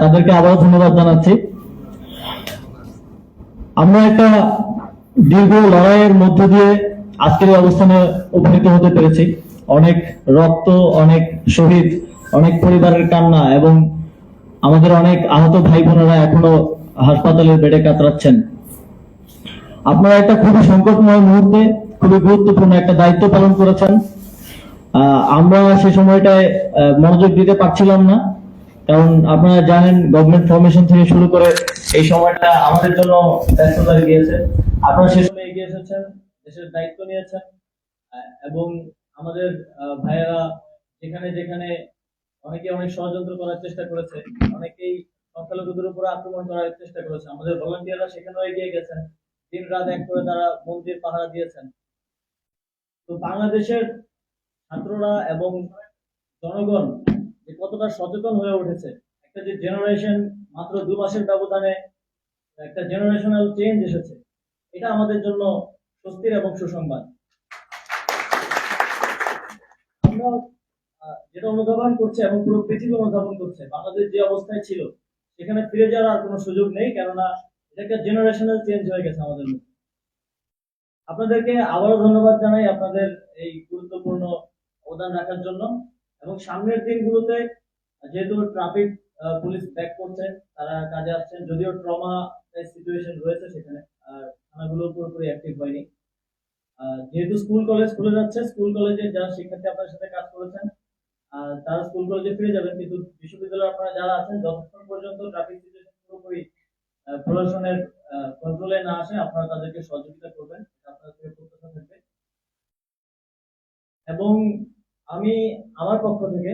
তাদেরকে আবারও ধন্যবাদ জানাচ্ছি। আমরা একটা দীর্ঘ লড়াইয়ের মধ্য দিয়ে আজকের এই অবস্থানে উপনীত হতে পেরেছি। অনেক রক্ত, অনেক শহীদ, অনেক পরিবারের কান্না এবং আমাদের অনেক আহত ভাই বোনেরা এখনও হাসপাতালের বেডে কাতরাচ্ছেন। আপনারা একটা খুবই সংকটময় মুহূর্তে, খুবই গুরুত্বপূর্ণ একটা দায়িত্ব পালন করেছেন। আমরা সে সময়টায় মনোযোগ দিতে পারছিলাম না। কারণ আপনারা জানেন গভর্নমেন্ট ফরমেশন থেকে শুরু করে এই সময়টা আমাদের জন্য ব্যস্ততা গিয়েছে। আপনারা সে সময় এগিয়ে এসেছেন, দেশের দায়িত্ব নিয়েছেন এবং আমাদের ভাইয়েরা যেখানে যেখানে অনেকে অনেক ষড়যন্ত্র করার চেষ্টা করেছে, অনেকেই সংখ্যালঘুদের উপর আক্রমণ করার চেষ্টা করেছে। আমাদের ভলান্টিয়াররা সেখানেও এগিয়ে গেছেন। দিন রাত এক করে তারা মন্দির পাহারা দিয়েছেন। তো বাংলাদেশের ছাত্ররা এবং জনগণ যে কতটা সচেতন হয়ে উঠেছে। একটা যে জেনারেশন মাত্র দু মাসের ব্যবধানে একটা জেনারেশনাল চেঞ্জ এসেছে, এটা আমাদের জন্য স্বস্তির এবং সুসংবাদ। আমরা যেটা অনুধাবন করছে এবং পুরো পৃথিবী অনুধাবন করছে, বাংলাদেশ যে অবস্থায় ছিল, সেখানে ফিরে যাওয়ার আর কোনো সুযোগ নেই, কেননা এটা একটা জেনারেশনাল চেঞ্জ হয়ে গেছে আমাদের মধ্যে। আপনাদেরকে আবারও ধন্যবাদ জানাই আপনাদের এই গুরুত্বপূর্ণ অবদান রাখার জন্য। এবং সামনের দিনগুলোতে যেহেতু ট্রাফিক পুলিশ ব্যাক করছে, তারা কাজে আসছেন, যদিও ট্রমা সিচুয়েশন রয়েছে সেখানে, আর থানাগুলো পুরোপুরি অ্যাক্টিভ হয়নি। যেহেতু স্কুল কলেজ খুলে যাচ্ছে, স্কুল কলেজে যারা শিক্ষার্থী আপনার সাথে কাজ করেছেন তারা স্কুল কলেজে ফিরে যাবেন, কিন্তু বিশ্ববিদ্যালয়ে আপনারা যারা আছেন, যতক্ষণ পর্যন্ত ট্রাফিক সিচুয়েশন পুরোপুরি প্রশাসনের কন্ট্রোলে না আসে, আপনারা তাদেরকে সহযোগিতা করবেন আপনাদের প্রত্যাশা থাকবে। এবং আমি আমার পক্ষ থেকে,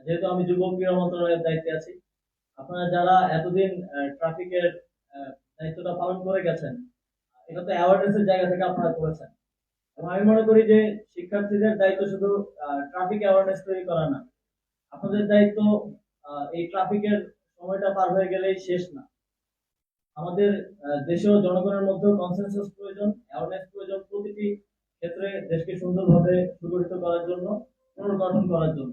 যেহেতু আমি যুব ক্রীড়া মন্ত্রণালয়ের দায়িত্বে আছি, আপনারা যারা এতদিন ট্রাফিকের দায়িত্বটা পালন করে গেছেন, এটা তো অ্যাওয়ারনেস এর জায়গা থেকে আপনারা করেছেন। এবং আমি মনে করি যে শিক্ষার্থীদের দায়িত্ব শুধু ট্রাফিক অ্যাওয়ারনেস তৈরি করা না, আপনাদের দায়িত্ব এই ট্রাফিকের সময়টা পার হয়ে গেলেই শেষ না। আমাদের দেশেও জনগণের মধ্যেও কনসেনসাস প্রয়োজন অ্যাওয়ারনেস প্রয়োজন প্রতিটি ক্ষেত্রে দেশকে সুন্দরভাবে সুগঠিত করার জন্য। পুনর্গঠন করার জন্য।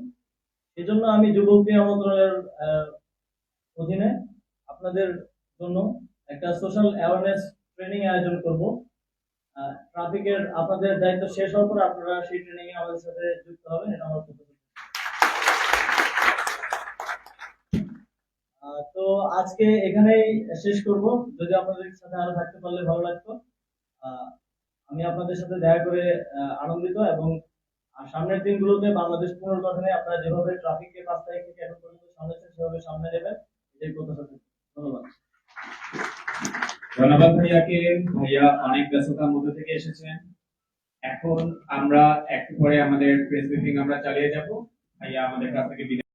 এই জন্য আমি যুবক ক্রীড়া মন্ত্রণালয়ের অধীনে আপনাদের জন্য একটা সোশ্যাল অ্যাওয়ারনেস ট্রেনিং আয়োজন করব। ট্রাফিকের আপনাদের দায়িত্ব শেষ হওয়ার পর আপনারা সেই ট্রেনিং এ আমাদের সাথে যুক্ত হবেন, এটা আমার তো আজকে এখানেই শেষ করব। যদি আপনাদের সাথে আরও থাকতে পারলে ভালো লাগতো। আমি আপনাদের সাথে দেখা করে আনন্দিত এবং আর সামনের দিনগুলোতে বাংলাদেশ পুনর্গঠনে আপনারা যেভাবে ট্রাফিককে পাঁচ তারিখ থেকে এখন পর্যন্ত সামনেছেন, সেভাবে সামনে নেবেন। এটাই প্রত্যাশা। ধন্যবাদ। ধন্যবাদ ভাইয়াকে। ভাইয়া অনেক ব্যস্ততার মধ্যে থেকে এসেছেন। এখন আমরা একটু পরে আমাদের প্রেস ব্রিফিং আমরা চালিয়ে যাব। ভাইয়া আমাদের কাছ থেকে